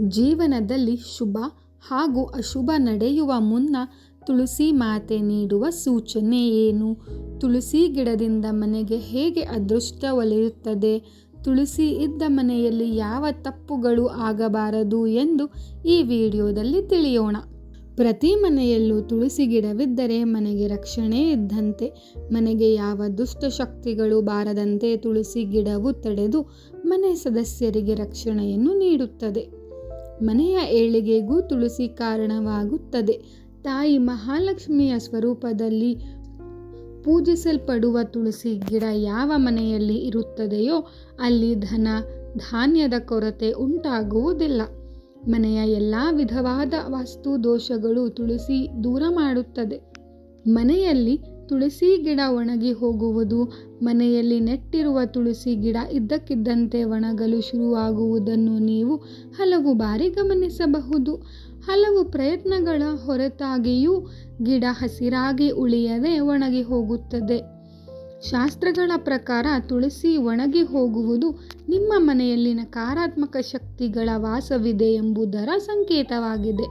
ಜೀವನದಲ್ಲಿ ಶುಭ ಹಾಗೂ ಅಶುಭ ನಡೆಯುವ ಮುನ್ನ ತುಳಸಿ ಮಾತೆ ನೀಡುವ ಸೂಚನೆ ಏನು? ತುಳಸಿ ಗಿಡದಿಂದ ಮನೆಗೆ ಹೇಗೆ ಅದೃಷ್ಟ ಒಲೆಯುತ್ತದೆ? ತುಳಸಿ ಇದ್ದ ಮನೆಯಲ್ಲಿ ಯಾವ ತಪ್ಪುಗಳು ಆಗಬಾರದು ಎಂದು ಈ ವಿಡಿಯೋದಲ್ಲಿ ತಿಳಿಯೋಣ. ಪ್ರತಿ ಮನೆಯಲ್ಲೂ ತುಳಸಿ ಗಿಡವಿದ್ದರೆ ಮನೆಗೆ ರಕ್ಷಣೆ ಇದ್ದಂತೆ, ಮನೆಗೆ ಯಾವ ದುಷ್ಟ ಶಕ್ತಿಗಳು ಬಾರದಂತೆ ತುಳಸಿ ಗಿಡವು ತಡೆದು ಮನೆ ಸದಸ್ಯರಿಗೆ ರಕ್ಷಣೆಯನ್ನು ನೀಡುತ್ತದೆ. ಮನೆಯ ಏಳಿಗೆಗೂ ತುಳಸಿ ಕಾರಣವಾಗುತ್ತದೆ. ತಾಯಿ ಮಹಾಲಕ್ಷ್ಮಿಯ ಸ್ವರೂಪದಲ್ಲಿ ಪೂಜಿಸಲ್ಪಡುವ ತುಳಸಿ ಗಿಡ ಯಾವ ಮನೆಯಲ್ಲಿ ಇರುತ್ತದೆಯೋ ಅಲ್ಲಿ ಧನ, ಧಾನ್ಯದ ಕೊರತೆ ಉಂಟಾಗುವುದಿಲ್ಲ. ಮನೆಯ ಎಲ್ಲ ವಿಧವಾದ ವಾಸ್ತು ದೋಷಗಳು ತುಳಸಿ ದೂರ ಮಾಡುತ್ತದೆ. ಮನೆಯಲ್ಲಿ ತುಳಸಿ ಗಿಡ ಒಣಗಿ ಹೋಗುವುದು, ಮನೆಯಲ್ಲಿ ನೆಟ್ಟಿರುವ ತುಳಸಿ ಗಿಡ ಇದ್ದಕ್ಕಿದ್ದಂತೆ ಒಣಗಲು ಶುರುವಾಗುವುದನ್ನು ನೀವು ಹಲವು ಬಾರಿ ಗಮನಿಸಬಹುದು. ಹಲವು ಪ್ರಯತ್ನಗಳ ಹೊರತಾಗಿಯೂ ಗಿಡ ಹಸಿರಾಗಿ ಉಳಿಯದೆ ಒಣಗಿ ಹೋಗುತ್ತದೆ. ಶಾಸ್ತ್ರಗಳ ಪ್ರಕಾರ ತುಳಸಿ ಒಣಗಿ ಹೋಗುವುದು ನಿಮ್ಮ ಮನೆಯಲ್ಲಿ ನಕಾರಾತ್ಮಕ ಶಕ್ತಿಗಳ ವಾಸವಿದೆ ಎಂಬುದರ ಸಂಕೇತವಾಗಿದೆ.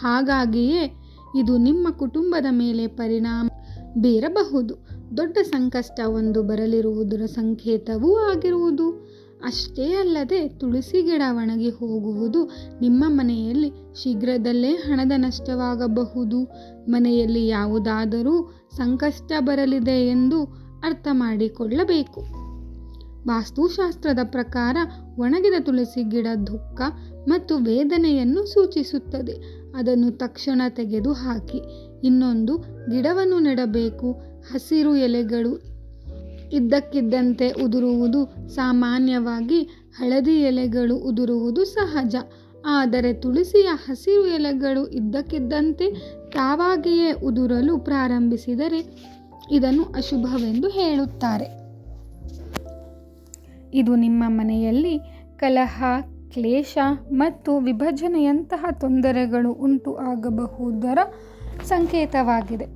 ಹಾಗಾಗಿಯೇ ಇದು ನಿಮ್ಮ ಕುಟುಂಬದ ಮೇಲೆ ಪರಿಣಾಮ ಬೀರಬಹುದು. ದೊಡ್ಡ ಸಂಕಷ್ಟ ಒಂದು ಬರಲಿರುವುದರ ಸಂಕೇತವೂ ಆಗಿರುವುದು. ಅಷ್ಟೇ ಅಲ್ಲದೆ ತುಳಸಿ ಗಿಡ ಒಣಗಿ ಹೋಗುವುದು ನಿಮ್ಮ ಮನೆಯಲ್ಲಿ ಶೀಘ್ರದಲ್ಲೇ ಹಣದ ನಷ್ಟವಾಗಬಹುದು. ಮನೆಯಲ್ಲಿ ಯಾವುದಾದರೂ ಸಂಕಷ್ಟ ಬರಲಿದೆ ಎಂದು ಅರ್ಥ ಮಾಡಿಕೊಳ್ಳಬೇಕು. ವಾಸ್ತುಶಾಸ್ತ್ರದ ಪ್ರಕಾರ ಒಣಗಿದ ತುಳಸಿ ಗಿಡ ದುಃಖ ಮತ್ತು ವೇದನೆಯನ್ನು ಸೂಚಿಸುತ್ತದೆ. ಅದನ್ನು ತಕ್ಷಣ ತೆಗೆದು ಹಾಕಿ ಇನ್ನೊಂದು ಗಿಡವನ್ನು ನೆಡಬೇಕು. ಹಸಿರು ಎಲೆಗಳು ಇದ್ದಕ್ಕಿದ್ದಂತೆ ಉದುರುವುದು ಸಾಮಾನ್ಯವಾಗಿ ಹಳದಿ ಎಲೆಗಳು ಉದುರುವುದು ಸಹಜ. ಆದರೆ ತುಳಸಿಯ ಹಸಿರು ಎಲೆಗಳು ಇದ್ದಕ್ಕಿದ್ದಂತೆ ತಾವಾಗಿಯೇ ಉದುರಲು ಪ್ರಾರಂಭಿಸಿದರೆ ಇದನ್ನು ಅಶುಭವೆಂದು ಹೇಳುತ್ತಾರೆ. ಇದು ನಿಮ್ಮ ಮನೆಯಲ್ಲಿ ಕಲಹ, ಕ್ಲೇಶ ಮತ್ತು ವಿಭಜನೆಯಂತಹ ತೊಂದರೆಗಳು ಉಂಟು ಆಗಬಹುದರ ಸಂಕೇತವಾಗಿದೆ.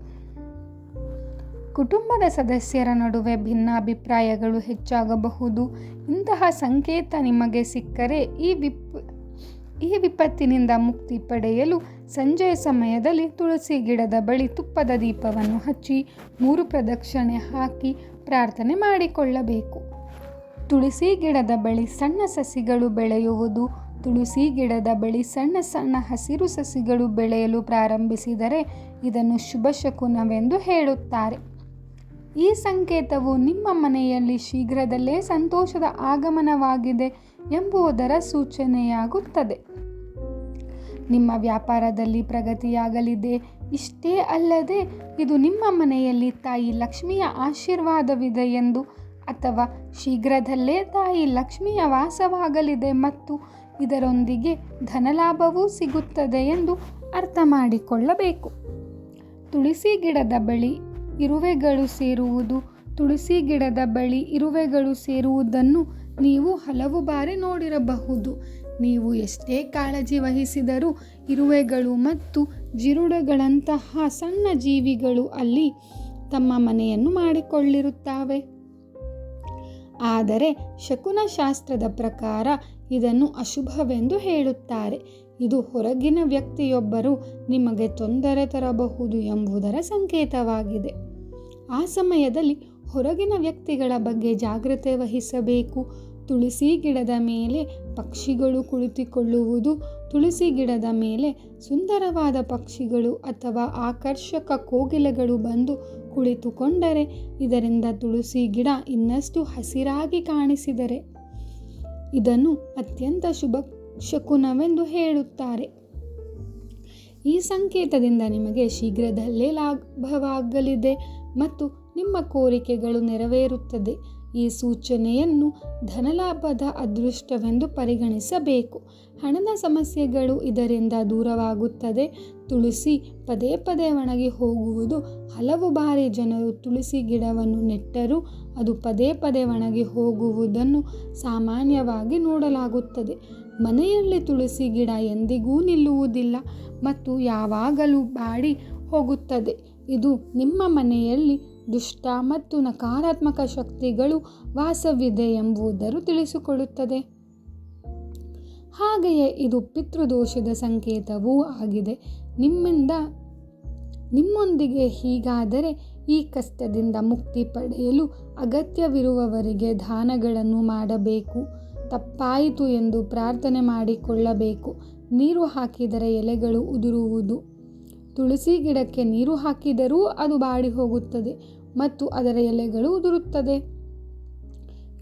ಕುಟುಂಬದ ಸದಸ್ಯರ ನಡುವೆ ಭಿನ್ನಾಭಿಪ್ರಾಯಗಳು ಹೆಚ್ಚಾಗಬಹುದು. ಇಂತಹ ಸಂಕೇತ ನಿಮಗೆ ಸಿಕ್ಕರೆ ಈ ವಿಪ್, ಈ ವಿಪತ್ತಿನಿಂದ ಮುಕ್ತಿ ಪಡೆಯಲು ಸಂಜೆಯ ಸಮಯದಲ್ಲಿ ತುಳಸಿ ಗಿಡದ ಬಳಿ ತುಪ್ಪದ ದೀಪವನ್ನು ಹಚ್ಚಿ ಮೂರು ಪ್ರದಕ್ಷಿಣೆ ಹಾಕಿ ಪ್ರಾರ್ಥನೆ ಮಾಡಿಕೊಳ್ಳಬೇಕು. ತುಳಸಿ ಗಿಡದ ಬಳಿ ಸಣ್ಣ ಸಸಿಗಳು ಬೆಳೆಯುವುದು ತುಳಸಿ ಗಿಡದ ಬಳಿ ಸಣ್ಣ ಸಣ್ಣ ಹಸಿರು ಸಸಿಗಳು ಬೆಳೆಯಲು ಪ್ರಾರಂಭಿಸಿದರೆ ಇದನ್ನು ಶುಭ ಶಕುನವೆಂದು ಹೇಳುತ್ತಾರೆ. ಈ ಸಂಕೇತವು ನಿಮ್ಮ ಮನೆಯಲ್ಲಿ ಶೀಘ್ರದಲ್ಲೇ ಸಂತೋಷದ ಆಗಮನವಾಗಿದೆ ಎಂಬುದರ ಸೂಚನೆಯಾಗುತ್ತದೆ. ನಿಮ್ಮ ವ್ಯಾಪಾರದಲ್ಲಿ ಪ್ರಗತಿಯಾಗಲಿದೆ. ಇಷ್ಟೇ ಅಲ್ಲದೆ ಇದು ನಿಮ್ಮ ಮನೆಯಲ್ಲಿ ತಾಯಿ ಲಕ್ಷ್ಮಿಯ ಆಶೀರ್ವಾದವಿದೆ ಎಂದು ಅಥವಾ ಶೀಘ್ರದಲ್ಲೇ ತಾಯಿ ಲಕ್ಷ್ಮಿಯ ವಾಸವಾಗಲಿದೆ ಮತ್ತು ಇದರೊಂದಿಗೆ ಧನಲಾಭವೂ ಸಿಗುತ್ತದೆ ಎಂದು ಅರ್ಥ ಮಾಡಿಕೊಳ್ಳಬೇಕು. ತುಳಸಿ ಗಿಡದ ಬಳಿ ಇರುವೆಗಳು ಸೇರುವುದು, ತುಳಸಿ ಗಿಡದ ಬಳಿ ಇರುವೆಗಳು ಸೇರುವುದನ್ನು ನೀವು ಹಲವು ಬಾರಿ ನೋಡಿರಬಹುದು. ನೀವು ಎಷ್ಟೇ ಕಾಳಜಿ ವಹಿಸಿದರೂ ಇರುವೆಗಳು ಮತ್ತು ಜಿರುಳೆಗಳಂತಹ ಸಣ್ಣ ಜೀವಿಗಳು ಅಲ್ಲಿ ತಮ್ಮ ಮನೆಯನ್ನು ಮಾಡಿಕೊಳ್ಳಿರುತ್ತವೆ. ಆದರೆ ಶಕುನಶಾಸ್ತ್ರದ ಪ್ರಕಾರ ಇದನ್ನು ಅಶುಭವೆಂದು ಹೇಳುತ್ತಾರೆ. ಇದು ಹೊರಗಿನ ವ್ಯಕ್ತಿಯೊಬ್ಬರು ನಿಮಗೆ ತೊಂದರೆ ತರಬಹುದು ಎಂಬುದರ ಸಂಕೇತವಾಗಿದೆ. ಆ ಸಮಯದಲ್ಲಿ ಹೊರಗಿನ ವ್ಯಕ್ತಿಗಳ ಬಗ್ಗೆ ಜಾಗ್ರತೆ ವಹಿಸಬೇಕು. ತುಳಸಿ ಗಿಡದ ಮೇಲೆ ಪಕ್ಷಿಗಳು ಕುಳಿತುಕೊಳ್ಳುವುದು, ತುಳಸಿ ಗಿಡದ ಮೇಲೆ ಸುಂದರವಾದ ಪಕ್ಷಿಗಳು ಅಥವಾ ಆಕರ್ಷಕ ಕೋಗಿಲೆಗಳು ಬಂದು ಕುಳಿತುಕೊಂಡರೆ ಇದರಿಂದ ತುಳಸಿ ಗಿಡ ಇನ್ನಷ್ಟು ಹಸಿರಾಗಿ ಕಾಣಿಸಿದರೆ. ಇದನ್ನು ಅತ್ಯಂತ ಶುಭ ಶಕುನವೆಂದು ಹೇಳುತ್ತಾರೆ. ಈ ಸಂಕೇತದಿಂದ ನಿಮಗೆ ಶೀಘ್ರದಲ್ಲೇ ಲಾಭವಾಗಲಿದೆ ಮತ್ತು ನಿಮ್ಮ ಕೋರಿಕೆಗಳು ನೆರವೇರುತ್ತದೆ. ಈ ಸೂಚನೆಯನ್ನು ಧನಲಾಭದ ಅದೃಷ್ಟವೆಂದು ಪರಿಗಣಿಸಬೇಕು. ಹಣದ ಸಮಸ್ಯೆಗಳು ಇದರಿಂದ ದೂರವಾಗುತ್ತದೆ. ತುಳಸಿ ಪದೇ ಪದೇ ಒಣಗಿ ಹೋಗುವುದು. ಹಲವು ಬಾರಿ ಜನರು ತುಳಸಿ ಗಿಡವನ್ನು ನೆಟ್ಟರೂ ಅದು ಪದೇ ಪದೇ ಒಣಗಿ ಹೋಗುವುದನ್ನು ಸಾಮಾನ್ಯವಾಗಿ ನೋಡಲಾಗುತ್ತದೆ. ಮನೆಯಲ್ಲಿ ತುಳಸಿ ಗಿಡ ಎಂದಿಗೂ ನಿಲ್ಲುವುದಿಲ್ಲ ಮತ್ತು ಯಾವಾಗಲೂ ಬಾಡಿ ಹೋಗುತ್ತದೆ. ಇದು ನಿಮ್ಮ ಮನೆಯಲ್ಲಿ ದುಷ್ಟ ಮತ್ತು ನಕಾರಾತ್ಮಕ ಶಕ್ತಿಗಳು ವಾಸವಿದೆ ಎಂಬುದನ್ನು ತಿಳಿಸಿಕೊಳ್ಳುತ್ತದೆ ಹಾಗೆಯೇ ಇದು ಪಿತೃದೋಷದ ಸಂಕೇತವೂ ಆಗಿದೆ. ನಿಮ್ಮಿಂದ, ನಿಮ್ಮೊಂದಿಗೆ ಹೀಗಾದರೆ ಈ ಕಷ್ಟದಿಂದ ಮುಕ್ತಿ ಪಡೆಯಲು ಅಗತ್ಯವಿರುವವರಿಗೆ ದಾನಗಳನ್ನು ಮಾಡಬೇಕು. ತಪ್ಪಾಯಿತು ಎಂದು ಪ್ರಾರ್ಥನೆ ಮಾಡಿಕೊಳ್ಳಬೇಕು. ನೀರು ಹಾಕಿದರೆ ಎಲೆಗಳು ಉದುರುವುದು. ತುಳಸಿ ಗಿಡಕ್ಕೆ ನೀರು ಹಾಕಿದರೂ ಅದು ಬಾಡಿ ಹೋಗುತ್ತದೆ ಮತ್ತು ಅದರ ಎಲೆಗಳು ಉದುರುತ್ತದೆ.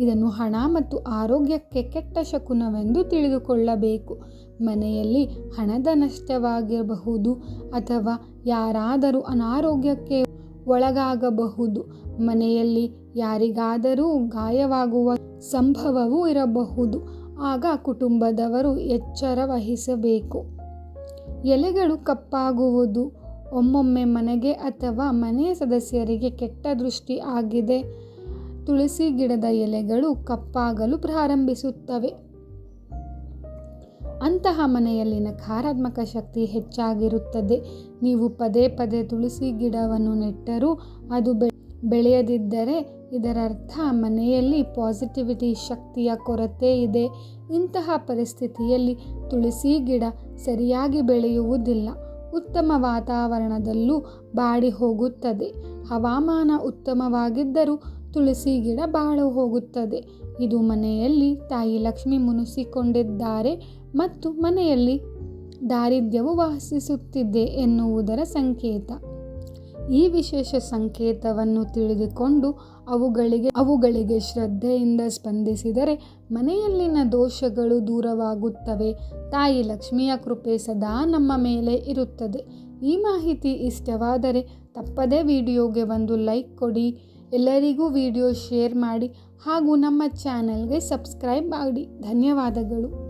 ಇದನ್ನು ಹಣ ಮತ್ತು ಆರೋಗ್ಯಕ್ಕೆ ಕೆಟ್ಟ ಶಕುನವೆಂದು ತಿಳಿದುಕೊಳ್ಳಬೇಕು. ಮನೆಯಲ್ಲಿ ಹಣದ ನಷ್ಟವಾಗಿರಬಹುದು ಅಥವಾ ಯಾರಾದರೂ ಅನಾರೋಗ್ಯಕ್ಕೆ ಒಳಗಾಗಬಹುದು. ಮನೆಯಲ್ಲಿ ಯಾರಿಗಾದರೂ ಗಾಯವಾಗುವ ಸಂಭವವೂ ಇರಬಹುದು. ಆಗ ಕುಟುಂಬದವರು ಎಚ್ಚರ ವಹಿಸಬೇಕು. ಎಲೆಗಳು ಕಪ್ಪಾಗುವುದು. ಒಮ್ಮೊಮ್ಮೆ ಮನೆಗೆ ಅಥವಾ ಮನೆಯ ಸದಸ್ಯರಿಗೆ ಕೆಟ್ಟ ದೃಷ್ಟಿ ಆಗಿದೆ. ತುಳಸಿ ಗಿಡದ ಎಲೆಗಳು ಕಪ್ಪಾಗಲು ಪ್ರಾರಂಭಿಸುತ್ತವೆ. ಅಂತಹ ಮನೆಯಲ್ಲಿ ನಕಾರಾತ್ಮಕ ಶಕ್ತಿ ಹೆಚ್ಚಾಗಿರುತ್ತದೆ. ನೀವು ಪದೇ ಪದೇ ತುಳಸಿ ಗಿಡವನ್ನು ನೆಟ್ಟರೂ ಅದು ಬೆಳೆಯದಿದ್ದರೆ ಇದರರ್ಥ ಮನೆಯಲ್ಲಿ ಪಾಸಿಟಿವಿಟಿ ಶಕ್ತಿಯ ಕೊರತೆ ಇದೆ. ಇಂತಹ ಪರಿಸ್ಥಿತಿಯಲ್ಲಿ ತುಳಸಿ ಗಿಡ ಸರಿಯಾಗಿ ಬೆಳೆಯುವುದಿಲ್ಲ. ಉತ್ತಮ ವಾತಾವರಣದಲ್ಲೂ ಬಾಡಿ ಹೋಗುತ್ತದೆ. ಹವಾಮಾನ ಉತ್ತಮವಾಗಿದ್ದರೂ ತುಳಸಿ ಗಿಡ ಬಾಳು ಹೋಗುತ್ತದೆ. ಇದು ಮನೆಯಲ್ಲಿ ತಾಯಿ ಲಕ್ಷ್ಮಿ ಮುನಿಸಿಕೊಂಡಿದ್ದಾರೆ ಮತ್ತು ಮನೆಯಲ್ಲಿ ದಾರಿದ್ರ್ಯವು ವಾಸಿಸುತ್ತಿದೆ ಎನ್ನುವುದರ ಸಂಕೇತ. ಈ ವಿಶೇಷ ಸಂಕೇತವನ್ನು ತಿಳಿದುಕೊಂಡು ಅವುಗಳಿಗೆ ಅವುಗಳಿಗೆ ಶ್ರದ್ಧೆಯಿಂದ ಸ್ಪಂದಿಸಿದರೆ ಮನೆಯಲ್ಲಿನ ದೋಷಗಳು ದೂರವಾಗುತ್ತವೆ. ತಾಯಿ ಲಕ್ಷ್ಮಿಯ ಕೃಪೆ ಸದಾ ನಮ್ಮ ಮೇಲೆ ಇರುತ್ತದೆ. ಈ ಮಾಹಿತಿ ಇಷ್ಟವಾದರೆ ತಪ್ಪದೇ ವಿಡಿಯೋಗೆ ಒಂದು ಲೈಕ್ ಕೊಡಿ. ಎಲ್ಲರಿಗೂ ವಿಡಿಯೋ ಶೇರ್ ಮಾಡಿ ಹಾಗೂ ನಮ್ಮ ಚಾನಲ್ಗೆ ಸಬ್ಸ್ಕ್ರೈಬ್ ಮಾಡಿ. ಧನ್ಯವಾದಗಳು.